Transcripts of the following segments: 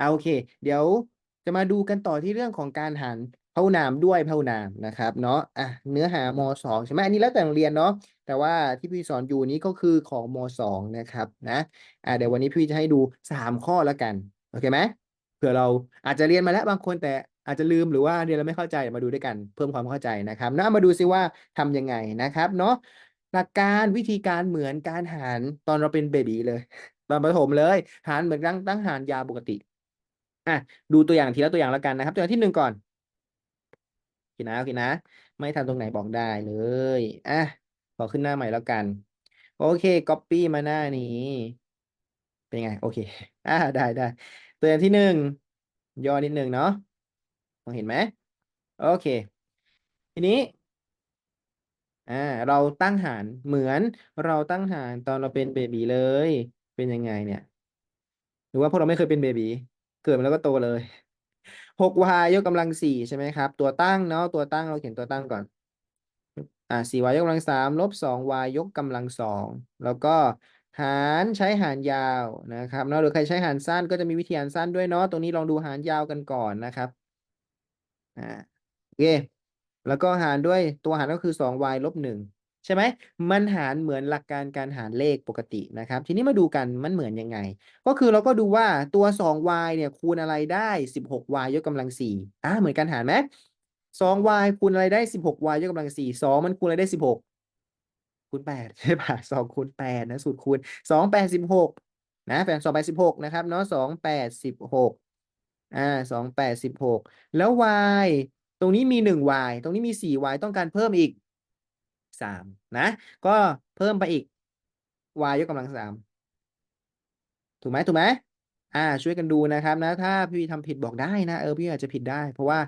เอาโอเค เดี๋ยวจะมาดูกันต่อที่เรื่องของการหารพหุนามด้วยพหุนามนะครับเนาะอะเนื้อหามสองใช่ไหมอันนี้แล้วแต่โรงเรียนเนาะแต่ว่าที่พี่สอนอยู่นี้ก็คือของมสองนะครับนะอะเดี๋ยววันนี้พี่จะให้ดูสามข้อแล้วกันโอเคไหมเผื่อเราอาจจะเรียนมาแล้วบางคนแต่อาจจะลืมหรือว่าเรียนแล้วไม่เข้าใจมาดูด้วยกันเพิ่มความเข้าใจนะครับนะมาดูซิว่าทำยังไงนะครับเนาะหลักการวิธีการเหมือนการหารตอนเราเป็นเบบีเลย ตอนประถมเลย หารเหมือนตั้งตั้งหารยาปกติ อะดูตัวอย่างทีละตัวอย่างแล้วกันนะครับ ตัวอย่างที่หนึ่งก่อนโอเคนะโอเคนะ ไม่ทำตรงไหนบอกได้เลยอะขอขึ้นหน้าใหม่แล้วกัน โอเค copy มาหน้านี้ เป็นไง โอเคอะได้ได้ตัวอย่างที่หนึ่งย่อนิดหนึ่งเนาะมองเห็นไหมโอเค ทีนี้อ่าเราตั้งหารเหมือนเราตั้งหารตอนเราเป็นเบบีเลย เป็นยังไงเนี่ย หรือว่าพวกเราไม่เคยเป็นเบบี เกิดมาแล้วก็โตเลยหก y ยกกำลังสี่ใช่ไหมครับ ตัวตั้งเนาะตัวตั้งเราเขียนตัวตั้งก่อน อ่าสี่ y ยกกำลังสามลบสอง y ยกกำลังสองแล้วก็หารใช้หารยาวนะครับเนาะหรือใครใช้หารสั้นก็จะมีวิธีหารสั้นด้วยเนาะตรงนี้ลองดูหารยาวกันก่อนนะครับอ่าโอเคแล้วก็หารด้วยตัวหารก็คือสอง y ลบหนึ่ง ใช่ไหมมันหารเหมือนหลักการการหารเลขปกตินะครับ ทีนี้มาดูกันมันเหมือนยังไง ก็คือเราก็ดูว่าตัว 2y เนี่ยคูณอะไรได้ 16y ยกกำลังสี่อ่าเหมือนกันหารไหม 2y คูณอะไรได้ 16y ยกกำลังสี่สองมันคูณอะไรได้ 16คูณ8ใช่ป่ะสองคูณ8นะสูตรคูณ2 8 16นะแฟน2 8 16นะครับเนาะ2 8 16อ่า2 8 16แล้ว y ตรงนี้มี 1y ตรงนี้มี 4y ต้องการเพิ่มอีก 3นะ ก็เพิ่มไปอีก y ยกกำลัง3ถูกไหมถูกไหมอ่า ช่วยกันดูนะครับนะ ถ้าพี่ทำผิดบอกได้นะ เออพี่อาจจะผิดได้ เพราะว่า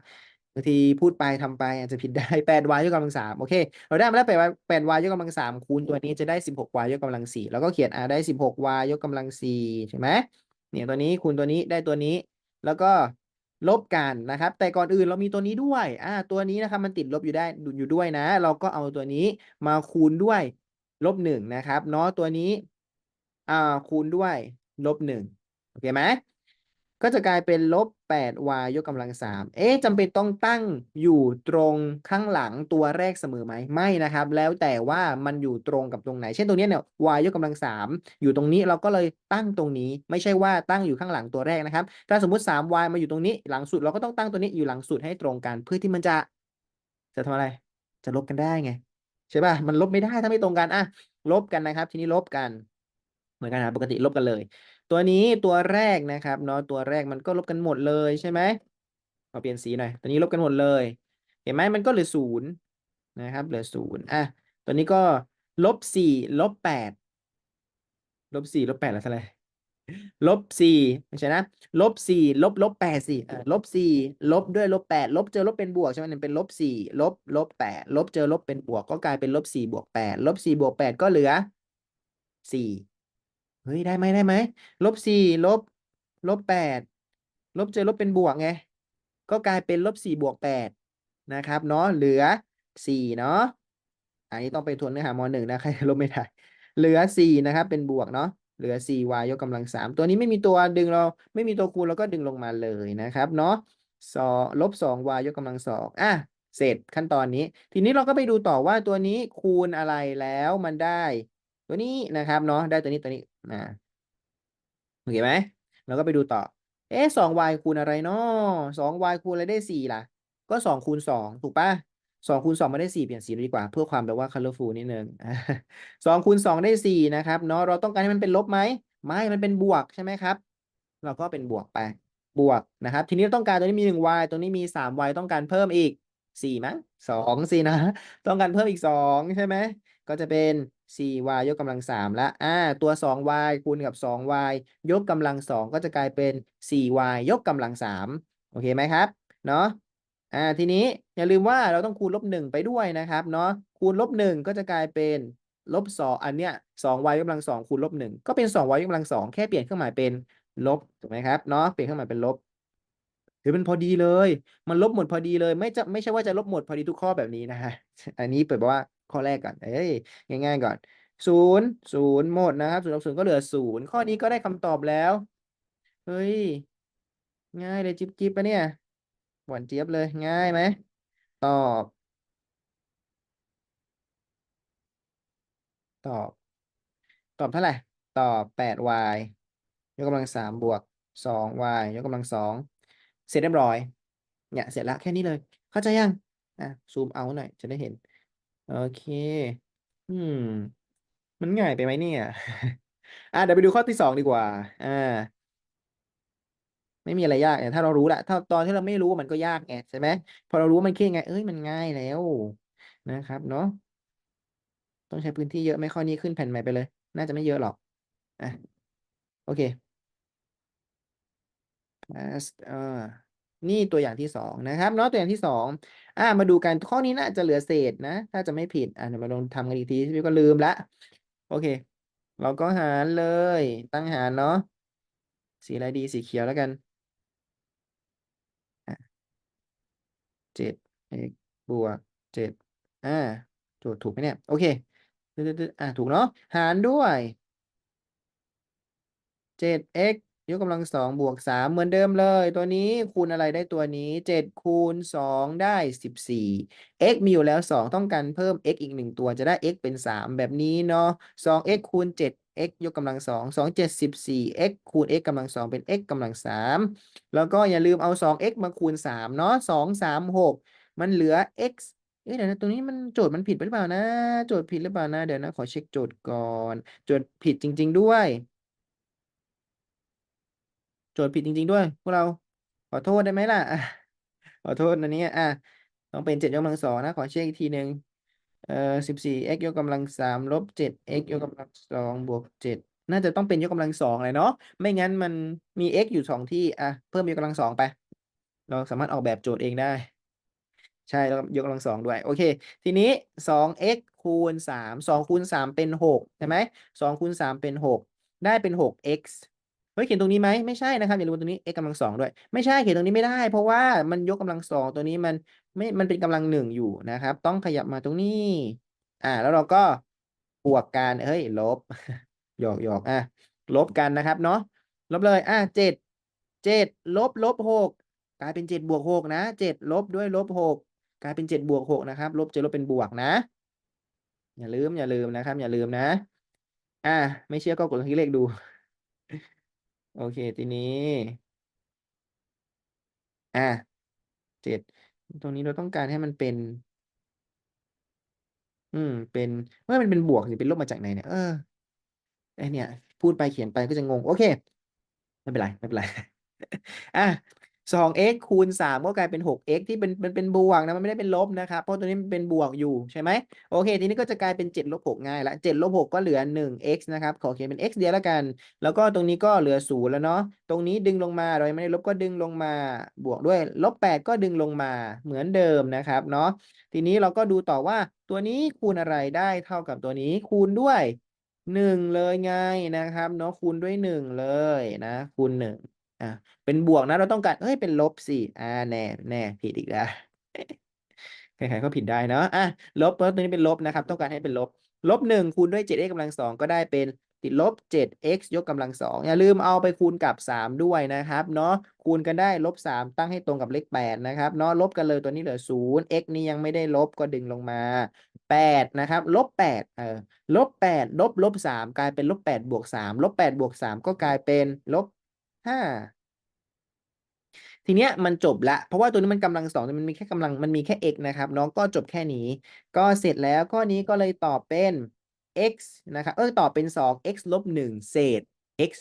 บางทีพูดไปทำไปอาจจะผิดได้ 8y ยกกำลังสามโอเค เราได้มาแล้ว8 8y ยกกำลังสามคูณตัวนี้จะได้ 16y ยกกำลังสี่แล้วก็เขียนอ่าได้ 16y ยกกำลังสี่ใช่ไหมเนี่ยตัวนี้คูณตัวนี้ได้ตัวนี้ แล้วก็ ลบกันนะครับ แต่ก่อนอื่นเรามีตัวนี้ด้วยอ่าตัวนี้นะครับมันติดลบอยู่ได้อยู่ด้วยนะ เราก็เอาตัวนี้มาคูณด้วยลบหนึ่งนะครับเนาะตัวนี้อ่าคูณด้วยลบหนึ่งโอเคไหม ก็จะกลายเป็นลบ 8y ยกกำลังสามเอ๊ะจำเป็นต้องตั้งอยู่ตรงข้างหลังตัวแรกเสมอไหม ไม่นะครับ แล้วแต่ว่ามันอยู่ตรงกับตรงไหน เช่นตรงนี้เนี่ย y ยกกำลังสามอยู่ตรงนี้เราก็เลยตั้งตรงนี้ ไม่ใช่ว่าตั้งอยู่ข้างหลังตัวแรกนะครับ ถ้าสมมุติ 3y มาอยู่ตรงนี้หลังสุด เราก็ต้องตั้งตัวนี้อยู่หลังสุดให้ตรงกัน เพื่อที่มันจะ จะทำอะไร จะลบกันได้ไงใช่ป่ะ มันลบไม่ได้ถ้าไม่ตรงกัน อะ ลบกันนะครับ ทีนี้ลบกัน เหมือนกันนะปกติลบกันเลย ตัวนี้ตัวแรกนะครับเนาะตัวแรกมันก็ลบกันหมดเลยใช่ไหมขอเปลี่ยนสีหน่อยตัวนี้ลบกันหมดเลย เห็นไหมมันก็เหลือศูนย์นะครับเหลือศูนย์อะตัวนี้ก็ลบสี่ลบแปดลบสี่ลบแปดแล้วเท่าไหร่ลบสี่ไม่ใช่นะลบสี่ลบลบแปดสี่ลบสี่ลบด้วยลบแปดลบเจอลบเป็นบวกใช่ไหมเป็นลบสี่ลบลบแปดลบเจอลบเป็นบวก ก็กลายเป็นลบสี่บวกแปดลบสี่บวกแปดก็เหลือสี่ เฮ้ย ได้ไหมได้ไหมลบสี่ลบลบแปดลบเจอลบเป็นบวกไง ก็กลายเป็นลบสี่บวกแปดนะครับเนาะเหลือสี่เนาะอันนี้ต้องไปทวนเนื้อหามหนึ่งนะใครลบไม่ได้เหลือสี่นะครับ เป็นบวกเนาะเหลือ 4y ยกกำลังสามตัวนี้ไม่มีตัวดึงเราไม่มีตัวคูณเราก็ดึงลงมาเลยนะครับเนาะสองลบ 2y ยกกำลังสองอะเสร็จขั้นตอนนี้ ทีนี้เราก็ไปดูต่อว่าตัวนี้คูณอะไรแล้วมันได้ ตัวนี้นะครับเนาะได้ตัวนี้ตัวนี้ นะโอเคไหมเราก็ไปดูต่อ เอ๊ะ 2y คูณอะไรเนาะ 2y คูณอะไรได้4ล่ะ ก็2คูณ2ถูกปะสองคูณสองมาได้สี่เปลี่ยนสีดีกว่า เพื่อความแบบว่า colorful นิดนึงสองคูณสองได้สี่นะครับเนาะเราต้องการให้มันเป็นลบไหมไม่มันเป็นบวกใช่ไหมครับ เราก็เป็นบวกไปบวกนะครับ ทีนี้ต้องการตัวนี้มีหนึ่ง y ตรงนี้มีสาม y ต้องการเพิ่มอีกสี่มั้งสองสินะ ต้องการเพิ่มอีกสองใช่ไหม ก็จะเป็น 4y ยกกำลังสามละอ่าตัว 2y คูณกับ 2y ยกกำลังสองก็จะกลายเป็น 4y ยกกำลังสามโอเคไหมครับ เนาะอ่าทีนี้อย่าลืมว่าเราต้องคูณลบหนึ่งไปด้วยนะครับเนาะคูณลบหนึ่งก็จะกลายเป็นลบสองอันเนี้ยสอง y ยกกำลังสองคูณลบหนึ่งก็เป็นสอง y ยกกำลังสองแค่เปลี่ยนเครื่องหมายเป็นลบถูกไหมครับเนาะเปลี่ยนเครื่องหมายเป็นลบถือเป็นพอดีเลย มันลบหมดพอดีเลย ไม่จะไม่ใช่ว่าจะลบหมดพอดีทุกข้อแบบนี้นะฮะ อันนี้เปิดบอกว่า ข้อแรกก่อน เอ้ย ง่าย ๆ ก่อนศูนย์ศูนย์หมดนะครับศูนย์ลบศูนย์ก็เหลือศูนย์ข้อนี้ก็ได้คำตอบแล้ว เฮ้ย ง่ายเลยจิ๊บจิ๊บปะเนี่ยหวานเจี๊ยบเลยง่ายไหม ตอบ ตอบ ตอบเท่าไหร่ ตอบแปด y ยกกำลังสามบวกสอง y ยกกำลังสองเสร็จเรียบร้อย เนี่ย เสร็จแล้วแค่นี้เลย เข้าใจยัง อะ ซูมเอาหน่อย จะได้เห็น โอเค อืม มันง่ายไปไหมเนี่ย อะเดี๋ยวไปดูข้อที่สองดีกว่า อ่า ไม่มีอะไรยากเนี่ยถ้าเรารู้ละถ้าตอนที่เราไม่รู้มันก็ยากไงใช่ไหมพอเรารู้มันคิดยังไง เอ้ยมันง่ายแล้วนะครับ เนาะต้องใช้พื้นที่เยอะไหม่ข้อนี้ขึ้นแผ่นใหม่ไปเลย น่าจะไม่เยอะหรอกอะโอเค past อ่า นี่ตัวอย่างที่สองนะครับเนาะตัวอย่างที่สองอ่ามาดูกันข้อนี้น่าจะเหลือเศษนะ ถ้าจะไม่ผิดอ่าเดี๋ยวมาลองทำกันอีกทีพี่ก็ลืมละโอเค เราก็หารเลย ตั้งหารเนาะสีอะไรดีสีเขียวแล้วกันเจ็ด x บวกเจ็ดอ่าโจทย์ถูกไหมเนี่ย โอเคตึ๊ดอ่าถูกเนาะหารด้วยเจ็ด x ยกกำลังสองบวกสามเหมือนเดิมเลย ตัวนี้คูณอะไรได้ตัวนี้เจ็ดคูณสองได้สิบสี่ x มีอยู่แล้วสองต้องการเพิ่ม x อีกหนึ่งตัวจะได้ x เป็นสามแบบนี้เนาะสอง x คูณเจ็ด x ยกกำลังสองสองเจ็ดสิบสี่ x คูณ x กำลังสองเป็น x กำลังสามแล้วก็อย่าลืมเอาสอง x มาคูณสามเนาะสองสามหกมันเหลือ x เอ๊ะเดี๋ยวนะตรงนี้มันโจทย์มันผิดไปหรือเปล่านะ โจทย์ผิดหรือเปล่านะ เดี๋ยวนะ ขอเช็คโจทย์ก่อน โจทย์ผิดจริง ๆ ด้วย โจทย์ผิดจริง ๆ ด้วยพวกเราขอโทษได้ไหมล่ะขอโทษนะเนี้อะต้องเป็นเจ็ดยกกำลังสองนะ ขอเช็คอีกทีหนึ่งเอ่อสิบสี่ x ยกกำลังสามลบเจ็ด x ยกกำลังสองบวกเจ็ดน่าจะต้องเป็นยกกำลังสองเลยเนาะไม่งั้นมันมี x อยู่สองที่อะเพิ่มยกกำลังสองไป เราสามารถออกแบบโจทย์เองได้ ใช่แล้วยกกำลังสองด้วย โอเค ทีนี้สอง x คูณสามสองคูณสามเป็นหกใช่ไหมสองคูณสามเป็นหกได้เป็นหก x เฮ้ยเขียนตรงนี้ไหมไม่ใช่นะครับอย่าลืมตรงนี้ x กำลังสองด้วย ไม่ใช่เขียนตรงนี้ไม่ได้ เพราะว่ามันยกกำลังสองตัวนี้มันไม่มันเป็นกำลังหนึ่งอยู่นะครับ ต้องขยับมาตรงนี้ อ่า แล้วเราก็บวกกันเฮ้ยลบหยอกหยอกอะลบกันนะครับเนาะลบเลย อะเจ็ดเจ็ดลบลบหกกลายเป็นเจ็ดบวกหกนะเจ็ดลบด้วยลบหกกลายเป็นเจ็ดบวกหกนะครับ ลบเจอลบเป็นบวกนะ อย่าลืมอย่าลืมนะครับ อย่าลืมนะ อะไม่เชื่อก็กดคลิกเลขดู โอเค ทีนี้ อะเจ็ดตรงนี้เราต้องการให้มันเป็น อืม เป็นเมื่อมันเป็นบวกหรือเป็นลบมาจากไหนเนี่ย เออไอเนี่ย พูดไปเขียนไปก็จะงง โอเค ไม่เป็นไร ไม่เป็นไร อะ สอง x คูณสามก็กลายเป็นหก x ที่เป็นมันเป็นบวกนะ มันไม่ได้เป็นลบนะครับ เพราะตัวนี้มันเป็นบวกอยู่ใช่ไหมโอเค ทีนี้ก็จะกลายเป็นเจ็ดลบหกง่ายละเจ็ดลบหกก็เหลือหนึ่ง x นะครับ ขอเขียนเป็น x เดียวแล้วกัน แล้วก็ตรงนี้ก็เหลือศูนย์แล้วเนาะ ตรงนี้ดึงลงมา เรายังไม่ได้ลบก็ดึงลงมา บวกด้วยลบแปดก็ดึงลงมาเหมือนเดิมนะครับเนาะ ทีนี้เราก็ดูต่อว่าตัวนี้คูณอะไรได้เท่ากับตัวนี้คูณด้วยหนึ่งเลยไงนะครับเนาะคูณด้วยหนึ่งเลยนะคูณหนึ่ง อะเป็นบวกนะเราต้องการเอ้ยเป็นลบสิอ่าแน่แน่ผิดอีกแล้วใครๆก็ผิดได้เนาะอะลบเพราะตัวนี้เป็นลบนะครับ ต้องการให้เป็นลบลบหนึ่งคูณด้วยเจ็ด x กำลังสองก็ได้เป็นติดลบเจ็ด x ยกกำลังสองอย่าลืมเอาไปคูณกับสามด้วยนะครับเนาะคูณกันได้ลบสามตั้งให้ตรงกับเลขแปดนะครับเนาะลบกันเลยตัวนี้เหลือศูนย์ x นี่ยังไม่ได้ลบก็ดึงลงมาแปดนะครับลบแปดเออลบแปดลบลบสามกลายเป็นลบแปดบวกสามลบแปดบวกสามก็กลายเป็นลบ ห้าทีเนี้ยมันจบละ เพราะว่าตัวนี้มันกำลังสองมันมีแค่กำลังมันมีแค่ x นะครับ น้องก็จบแค่นี้ ก็เสร็จแล้วข้อนี้ก็เลยตอบเป็น x นะครับเออตอบเป็นสอง x ลบหนึ่งเศษ x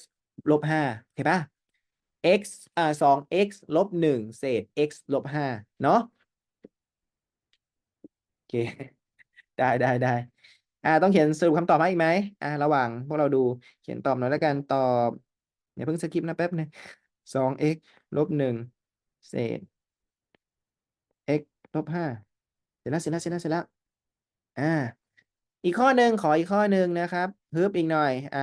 ลบห้าเห็นปะ x อ่าสอง x ลบหนึ่งเศษ x ลบห้าเนาะโอเค ได้ได้ได้อ่าต้องเขียนสรุปคำตอบมาอีกไหมอ่าระหว่างพวกเราดูเขียนตอบหน่อยแล้วกันตอบ อย่าเพิ่งสกิปนะแป๊บนึงสอง x ลบหนึ่งเศษ x ลบห้าเสร็จแล้วเสร็จแล้วเสร็จแล้วเสร็จแล้วอ่า อีกข้อหนึ่งขออีกข้อหนึ่งนะครับฮึบอีกหน่อย อ่า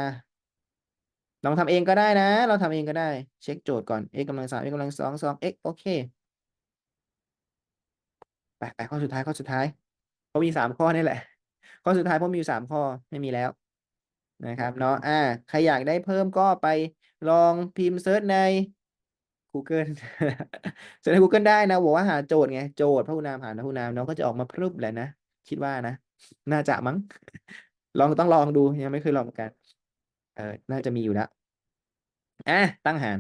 ลองทำเองก็ได้นะ เราทำเองก็ได้ เช็คโจทย์ก่อน x กำลังสาม x กำลังสองสอง x โอเคไปไปข้อสุดท้ายข้อสุดท้ายเพราะมีสามข้อนี่แหละ ข้อสุดท้ายเพราะมีอยู่สามข้อไม่มีแล้วนะครับเนาะอ่าใครอยากได้เพิ่มก็ไป ลองพิมพ์เซิร์ชใน Google เสิร์ชใน Google ได้นะ บอกว่าหาโจทย์ไง โจทย์พหุนามหารพหุนามน้องก็จะออกมาพรึบแหละนะ คิดว่านะ น่าจะมั้ง ลองต้องลองดู ยังไม่เคยลองเหมือนกัน เออ น่าจะมีอยู่แล้วอะตั้งหาร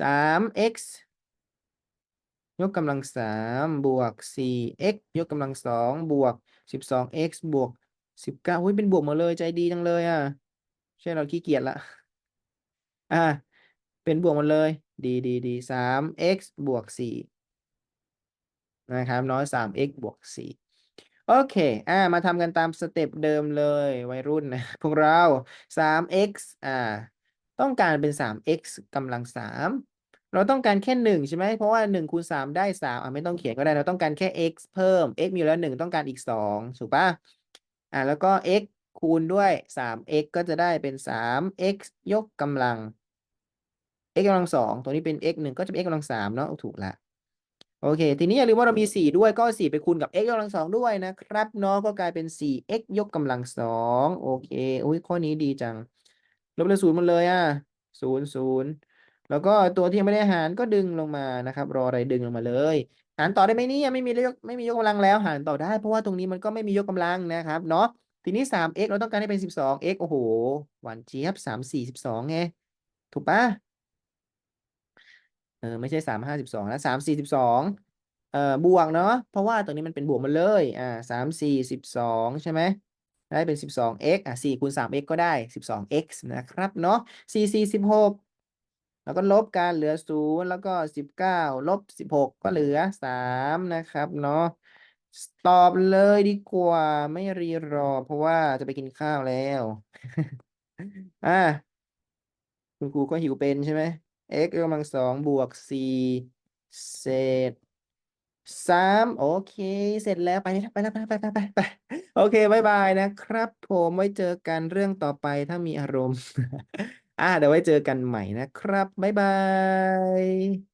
สาม x ยกกำลังสามบวกสี่ x ยกกำลังสองบวกสิบสอง x บวกสิบเก้าอุ้ยเป็นบวกหมดเลยใจดีจังเลยอะ ใช่เราขี้เกียจละ อ่า เป็นบวกหมดเลย ดีดีดีสาม x บวกสี่นะครับน้อยสาม x บวกสี่โอเค อ่า มาทำกันตามสเต็ปเดิมเลยวัยรุ่นนะพวกเราสาม x อ่า ต้องการเป็นสาม x กำลังสามเราต้องการแค่หนึ่งใช่ไหม เพราะว่าหนึ่งคูณสามได้สามอะไม่ต้องเขียนก็ได้ เราต้องการแค่ x เพิ่ม x มีแล้วหนึ่งต้องการอีกสองถูกปะอ่าแล้วก็ x คูณด้วยสาม x ก็จะได้เป็นสาม x ยกกำลัง x กำลังสองตัวนี้เป็น x หนึ่งก็จะเป็น x กำลังสามเนาะถูกละโอเค ทีนี้อย่าลืมว่าเรามีสี่ด้วยก็สี่ไปคูณกับ x ยกกำลังสองด้วยนะครับเนาะก็กลายเป็นสี่ x ยกกำลังสองโอเคอุ้ยข้อนี้ดีจัง ลบเลยศูนย์หมดเลยอะศูนย์ศูนย์แล้วก็ตัวที่ยังไม่ได้หารก็ดึงลงมานะครับ รออะไรดึงลงมาเลย หารต่อได้ไหมเนี่ยไม่มียกไม่มียกกำลังแล้ว หารต่อได้เพราะว่าตรงนี้มันก็ไม่มียกกำลังนะครับเนาะทีนี้สาม x เราต้องการให้เป็นสิบสอง x โอ้โหหวานเจี๊ยบสามสี่สิบสองไงถูกปะ เออไม่ใช่สามห้าสิบสองนะสามสี่สิบสองเอ่อบวกเนาะเพราะว่าตรงนี้มันเป็นบวกหมาเลยอ่าสามสี่สิบสองใช่ไหมได้เป็นสิบสอง x อะสี่คูณสาม x ก็ได้สิบสอง x นะครับเนาะสี่สี่สิบหกแล้วก็ลบกันเหลือศูนย์แล้วก็สิบเก้าลบสิบหกก็เหลือสามนะครับเนาะตอบเลยดีกว่าไม่รีรอ เพราะว่าจะไปกินข้าวแล้ว อ่าคุณครูก็หิวเป็นใช่ไหม x ยกกำลังสองบวกสี่เศษสามโอเค เสร็จแล้วไปไปแล้วไปแล้วไปไปไปไปโอเคบายบายนะครับ ผมไว้เจอกันเรื่องต่อไปถ้ามีอารมณ์ อ่าเดี๋ยวไว้เจอกันใหม่นะครับบายบาย